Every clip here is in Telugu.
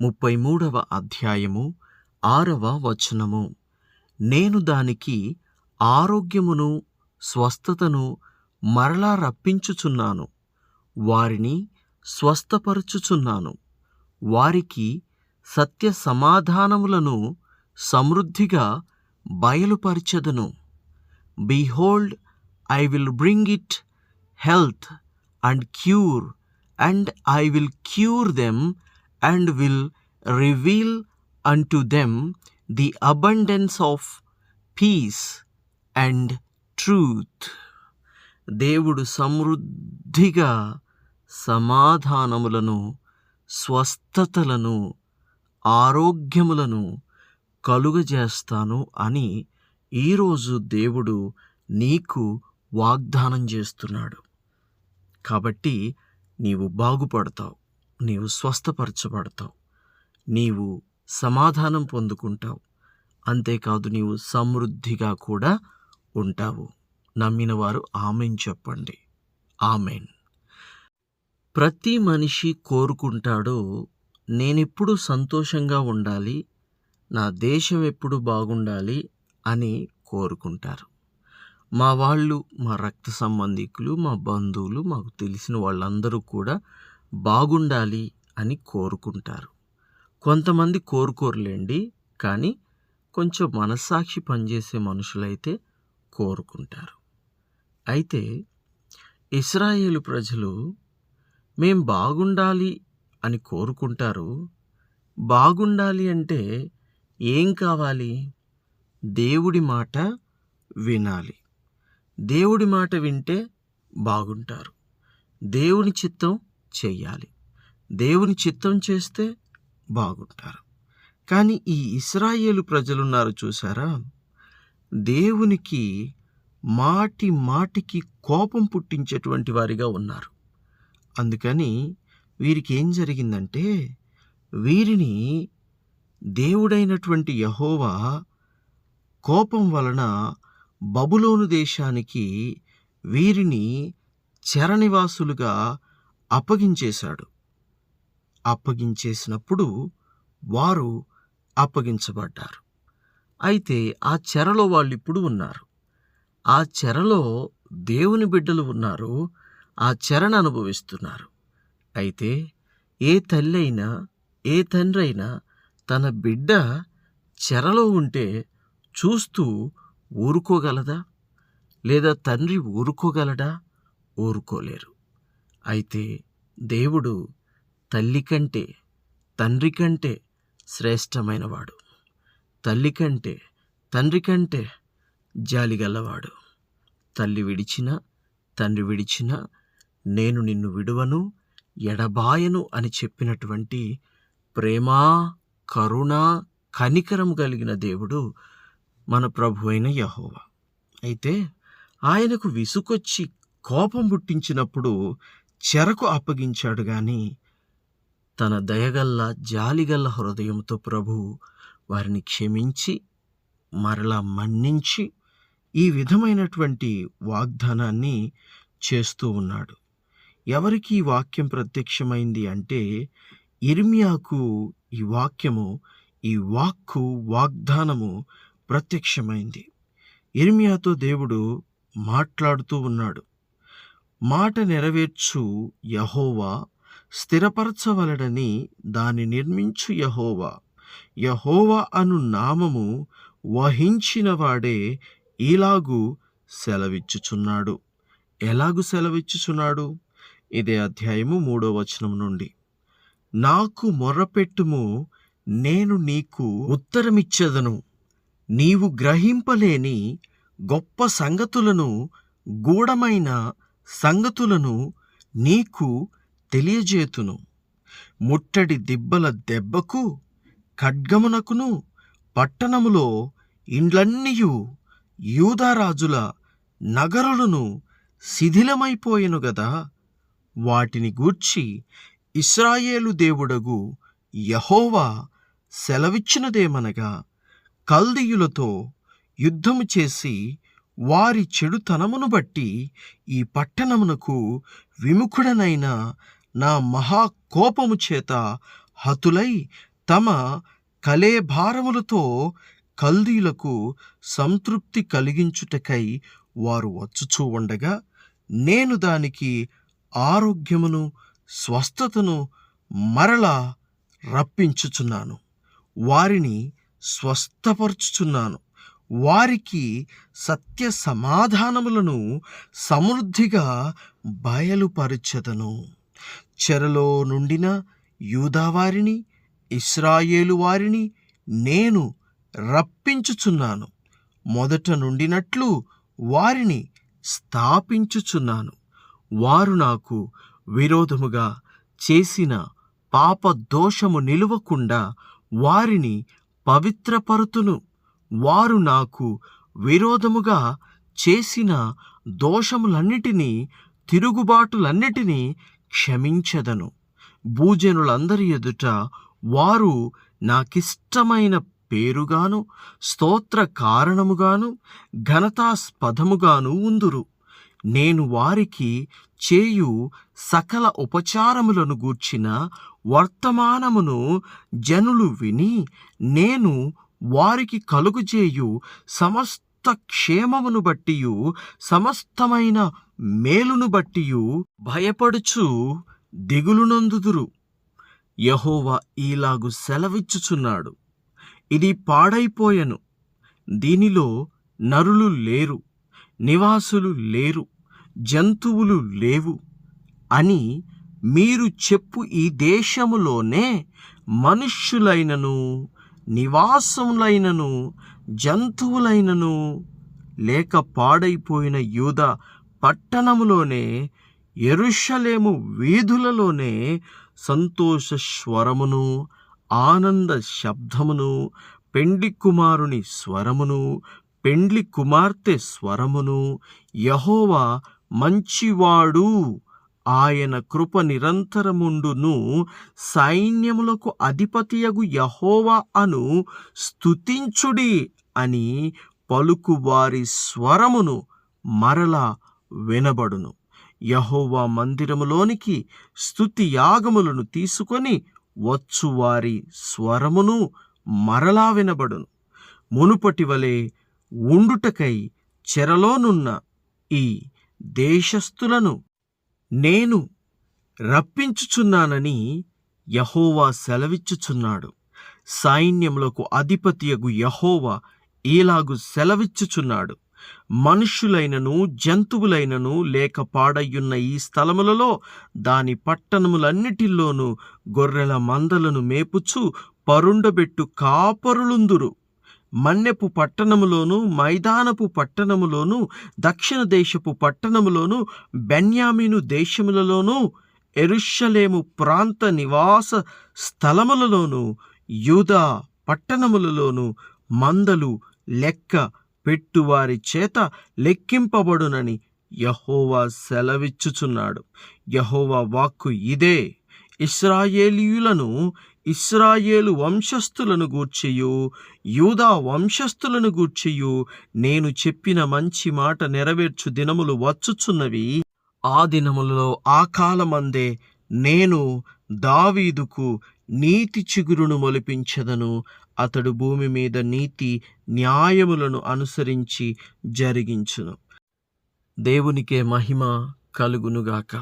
ముప్పై మూడవ అధ్యాయము ఆరవ వచనము. నేను దానికి ఆరోగ్యమును స్వస్థతను మరలా రప్పించుచున్నాను. వారిని స్వస్థపరచుచున్నాను. వారికి సత్య సమాధానములను సమృద్ధిగా బయలుపరచెదను. Behold I will bring it health and cure and I will cure them and will reveal unto them the abundance of peace and truth దేవుడు సమృద్ధిగా సమాధానములను స్వస్థతలను ఆరోగ్యములను కలుగజేస్తాను అని ఈరోజు దేవుడు నీకు వాగ్దానం చేస్తున్నాడు. కాబట్టి నీవు బాగుపడతావు. నీవు స్వస్థపరచబడతావు. నీవు సమాధానం పొందుకుంటావు. అంతేకాదు నీవు సమృద్ధిగా కూడా ఉంటావు. నమ్మిన వారు ఆమెన్ చెప్పండి. ఆమెన్. ప్రతి మనిషి కోరుకుంటాడో నేనెప్పుడు సంతోషంగా ఉండాలి నా దేశం ఎప్పుడు బాగుండాలి అని కోరుకుంటారు. మా వాళ్ళు మా రక్త సంబంధికులు మా బంధువులు మాకు తెలిసిన వాళ్ళందరూ కూడా బాగుండాలి అని కోరుకుంటారు. కొంతమంది కోరుకోరులేండి కానీ కొంచెం మనస్సాక్షి పనిచేసే మనుషులైతే కోరుకుంటారు. అయితే ఇస్రాయేలు ప్రజలు మేం బాగుండాలి అని కోరుకుంటారు. బాగుండాలి అంటే ఏం కావాలి? దేవుడి మాట వినాలి. దేవుడి మాట వింటే బాగుంటారు. దేవుని చిత్తం చెయ్యాలి దేవుని చిత్తం చేస్తే బాగుంటారు. కానీ ఈ ఇస్రాయేలు ప్రజలున్నారు చూసారా? దేవునికి మాటి మాటికి కోపం పుట్టించేటువంటి వారిగా ఉన్నారు. అందుకని వీరికి ఏం జరిగిందంటే వీరిని దేవుడైనటువంటి యహోవా కోపం వలన బబులోను దేశానికి వీరిని చెరనివాసులుగా అప్పగించేశాడు. అప్పగించేసినప్పుడు వారు అప్పగించబడ్డారు. అయితే ఆ చెరలో వాళ్ళు ఇప్పుడు ఉన్నారు. ఆ చెరలో దేవుని బిడ్డలు ఉన్నారు. ఆ చెరను అనుభవిస్తున్నారు. అయితే ఏ తల్లి అయినా ఏ తండ్రి అయినా తన బిడ్డ చెరలో ఉంటే చూస్తూ ఊరుకోగలదా? లేదా తండ్రి ఊరుకోగలడా? ఊరుకోలేరు. అయితే దేవుడు తల్లి కంటే తండ్రి కంటే శ్రేష్టమైనవాడు. తల్లి కంటే తండ్రి కంటే జాలిగలవాడు. తల్లి విడిచిన తండ్రి విడిచిన నేను నిన్ను విడువను ఎడబాయను అని చెప్పినటువంటి ప్రేమ కరుణ కనికరం కలిగిన దేవుడు మన ప్రభు అయిన యహోవా. అయితే ఆయనకు విసుకొచ్చి కోపం పుట్టించినప్పుడు చెరకు అప్పగించాడు గాని తన దయగల్ల జాలిగల్ల హృదయంతో ప్రభు వారిని క్షమించి మరలా మన్నించి ఈ విధమైనటువంటి వాగ్దానాన్ని చేస్తూ ఉన్నాడు. ఎవరికి ఈ వాక్యం ప్రత్యక్షమైంది అంటే ఇర్మియాకు ఈ వాక్యము ఈ వాక్కు వాగ్దానము ప్రత్యక్షమైంది. ఇర్మియాతో దేవుడు మాట్లాడుతూ ఉన్నాడు. మాట నెరవేర్చు యహోవా స్థిరపరచవలడని దాని నిర్మించు యహోవా. యహోవా అను నామము వహించినవాడే ఇలాగూ ఇలాగు సెలవిచ్చుచున్నాడు. ఎలాగు సెలవిచ్చుచున్నాడు? ఇదే అధ్యాయము మూడో వచనం నుండి. నాకు మొర్రపెట్టుము నేను నీకు ఉత్తరమిచ్చెదను. నీవు గ్రహింపలేని గొప్ప సంగతులను గూఢమైన సంగతులను నీకు తెలియజేతును. ముట్టడి దిబ్బల దెబ్బకు ఖడ్గమునకును పట్టణములో ఇండ్లన్నీయు యూదారాజుల నగరులను శిథిలమైపోయెను గదా. వాటిని గూర్చి ఇస్రాయేలు దేవుడగు యహోవా సెలవిచ్చినదేమనగా కల్దీయులతో యుద్ధము చేసి వారి చెడుతనమును బట్టి ఈ పట్టణమునకు విముఖుడనైన నా మహాకోపము చేత హతులై తమ కలేభారములతో కల్దీలకు సంతృప్తి కలిగించుటకై వారు వచ్చుచూ ఉండగా నేను దానికి ఆరోగ్యమును స్వస్థతను మరలా రప్పించుచున్నాను. వారిని స్వస్థపరుచుచున్నాను. వారికి సత్య సమాధానములను సమృద్ధిగా బయలుపరచెదను. చెరలో నుండిన యూదావారిని ఇస్రాయేలు వారిని నేను రప్పించుచున్నాను. మొదట నుండినట్లు వారిని స్థాపించుచున్నాను. వారు నాకు విరోధముగా చేసిన పాప దోషము నిలువకుండా వారిని పవిత్రపరుతును. వారు నాకు విరోధముగా చేసిన దోషములన్నిటినీ తిరుగుబాటులన్నిటినీ క్షమించదను. భూజనులందరి ఎదుట వారు నాకిష్టమైన పేరుగాను స్తోత్ర కారణముగాను ఘనతాస్పదముగాను ఉందురు. నేను వారికి చేయు సకల ఉపచారములను గూర్చిన వర్తమానమును జనులు విని నేను వారికి కలుగుచేయు సమస్త క్షేమమును బట్టియు సమస్తమైన మేలును బట్టియు భయపడుచు దిగులునందుదురు. యహోవా ఈలాగు సెలవిచ్చుచున్నాడు. ఇది పాడైపోయెను. దీనిలో నరులు లేరు నివాసులు లేరు జంతువులు లేవు అని మీరు చెప్పు ఈ దేశములోనే మనుష్యులైనను నివాసములైనను జంతువులైనను లేక పాడైపోయిన యూద పట్టణములోనే ఎరుషలేము వీధులలోనే సంతోష స్వరమును ఆనంద శబ్దమును పెండి కుమారుని స్వరమును పెండ్లి కుమార్తె స్వరమును యహోవా మంచివాడు. ఆయన కృప నిరంతరముండును సైన్యములకు అధిపతియగు యహోవా అను స్తుతించుడి అని పలుకు వారి స్వరమును మరలా వినబడును. యహోవా మందిరములోనికి స్థుతియాగములను తీసుకొని వచ్చువారి స్వరమును మరలా వినబడును. మునుపటి వలె ఉండుటకై చెరలోనున్న ఈ దేశస్థులను నేను రప్పించుచున్నానని యహోవా సెలవిచ్చుచున్నాడు. సైన్యములకు అధిపతియగు యహోవా ఈలాగు సెలవిచ్చుచున్నాడు. మనుష్యులైనను జంతువులైనను లేక పాడయ్యున్న ఈ స్థలములలో దాని పట్టణములన్నిటిలోనూ గొర్రెల మందలను మేపుచు పరుండబెట్టు కాపరులుందురు. మన్నెపు పట్టణములోను మైదానపు పట్టణములోను దక్షిణ దేశపు పట్టణములోను బెన్యామీను దేశములలోనూ ఎరుషలేము ప్రాంత నివాస స్థలములలోను యూదా పట్టణములలోను మందలు లెక్క పెట్టువారి చేత లెక్కింపబడునని యహోవా సెలవిచ్చుచున్నాడు. యహోవా వాక్కు ఇదే. ఇస్రాయేలీయులను ఇస్రాయేలు వంశస్థులను గూర్చియు యూదా వంశస్థులను గూర్చియు నేను చెప్పిన మంచి మాట నెరవేర్చు దినములు వచ్చుచున్నవి. ఆ దినములలో ఆ కాలమందే నేను దావీదుకు నీతి చిగురును మొలిపించదను. అతడు భూమి మీద నీతి న్యాయములను అనుసరించి జరిగించును. దేవునికే మహిమ కలుగునుగాక.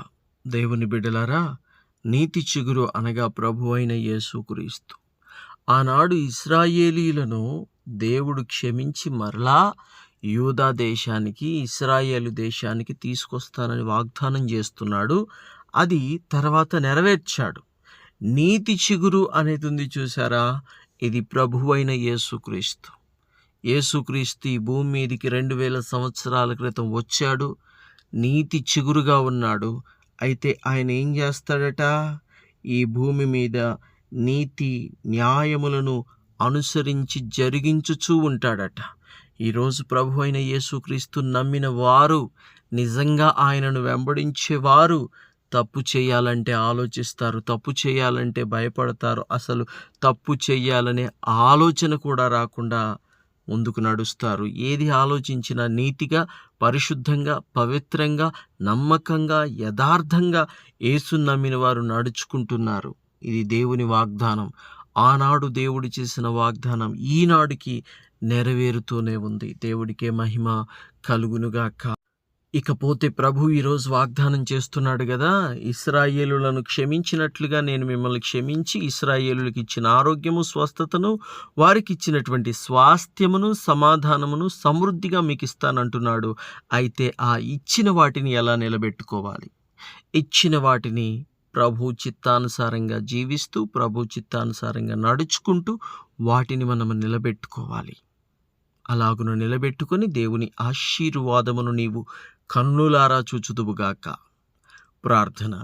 దేవుని బిడ్డలారా నీతి చిగురు అనగా ప్రభు అయిన యేసుక్రీస్తు ఆనాడు ఇస్రాయేలీలను దేవుడు క్షమించి మరలా యూదా దేశానికి ఇస్రాయేలు దేశానికి తీసుకొస్తానని వాగ్దానం చేస్తున్నాడు. అది తర్వాత నెరవేర్చాడు. నీతి చిగురు అనేది ఉంది చూసారా? ఇది ప్రభువైన యేసుక్రీస్తు యేసుక్రీస్తు ఈ భూమి మీదికి రెండు వేల సంవత్సరాల క్రితం వచ్చాడు. నీతి చిగురుగా ఉన్నాడు. అయితే ఆయన ఏం చేస్తాడట? ఈ భూమి మీద నీతి న్యాయములను అనుసరించి జరిగించుచూ ఉంటాడట. ఈరోజు ప్రభు అయిన యేసుక్రీస్తు నమ్మిన వారు నిజంగా ఆయనను వెంబడించేవారు తప్పు చేయాలంటే ఆలోచిస్తారు తప్పు చేయాలంటే భయపడతారు. అసలు తప్పు చేయాలనే ఆలోచన కూడా రాకుండా ముందుకు నడుస్తారు. ఏది ఆలోచించినా నీతిగా పరిశుద్ధంగా పవిత్రంగా నమ్మకంగా యథార్థంగా ఏసు నమ్మిన వారు నడుచుకుంటున్నారు. ఇది దేవుని వాగ్దానం. ఆనాడు దేవుడు చేసిన వాగ్దానం ఈనాడుకి నెరవేరుతూనే ఉంది. దేవుడికే మహిమ కలుగునుగాక. ఇకపోతే ప్రభు ఈరోజు వాగ్దానం చేస్తున్నాడు కదా ఇస్రాయేలులను క్షమించినట్లుగా నేను మిమ్మల్ని క్షమించి ఇస్రాయేలులకు ఇచ్చిన ఆరోగ్యము స్వస్థతను వారికి ఇచ్చినటువంటి స్వాస్థ్యమును సమాధానమును సమృద్ధిగా మీకు ఇస్తానంటున్నాడు. అయితే ఆ ఇచ్చిన వాటిని ఎలా నిలబెట్టుకోవాలి? ఇచ్చిన వాటిని ప్రభు చిత్తానుసారంగా జీవిస్తూ ప్రభు చిత్తానుసారంగా నడుచుకుంటూ వాటిని మనం నిలబెట్టుకోవాలి. అలాగును నిలబెట్టుకొని దేవుని ఆశీర్వాదమును నీవు కన్నులారా చూచుదువుగాక ప్రార్థన.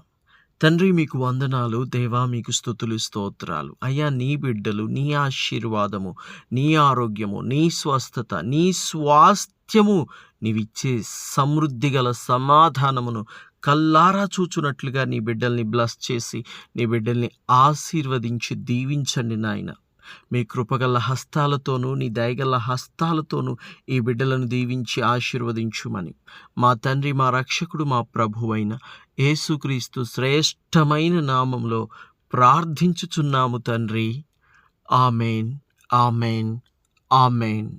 తండ్రి మీకు వందనాలు. దేవా మీకు స్థుతులు స్తోత్రాలు. అయ్యా నీ బిడ్డలు నీ ఆశీర్వాదము నీ ఆరోగ్యము నీ స్వస్థత నీ స్వాస్థ్యము నీవిచ్చే సమృద్ధి గల సమాధానమును కల్లారా చూచునట్లుగా నీ బిడ్డల్ని బ్లస్ చేసి నీ బిడ్డల్ని ఆశీర్వదించి దీవించండి నాయన. మీ కృపగల హస్తాలతోనూ నీ దయగల హస్తాలతోనూ ఈ బిడ్డలను దీవించి ఆశీర్వదించుమని. మా తండ్రి మా రక్షకుడు మా ప్రభువైన యేసుక్రీస్తు శ్రేష్టమైన నామంలో ప్రార్థించుచున్నాము తండ్రి. Amen amen amen.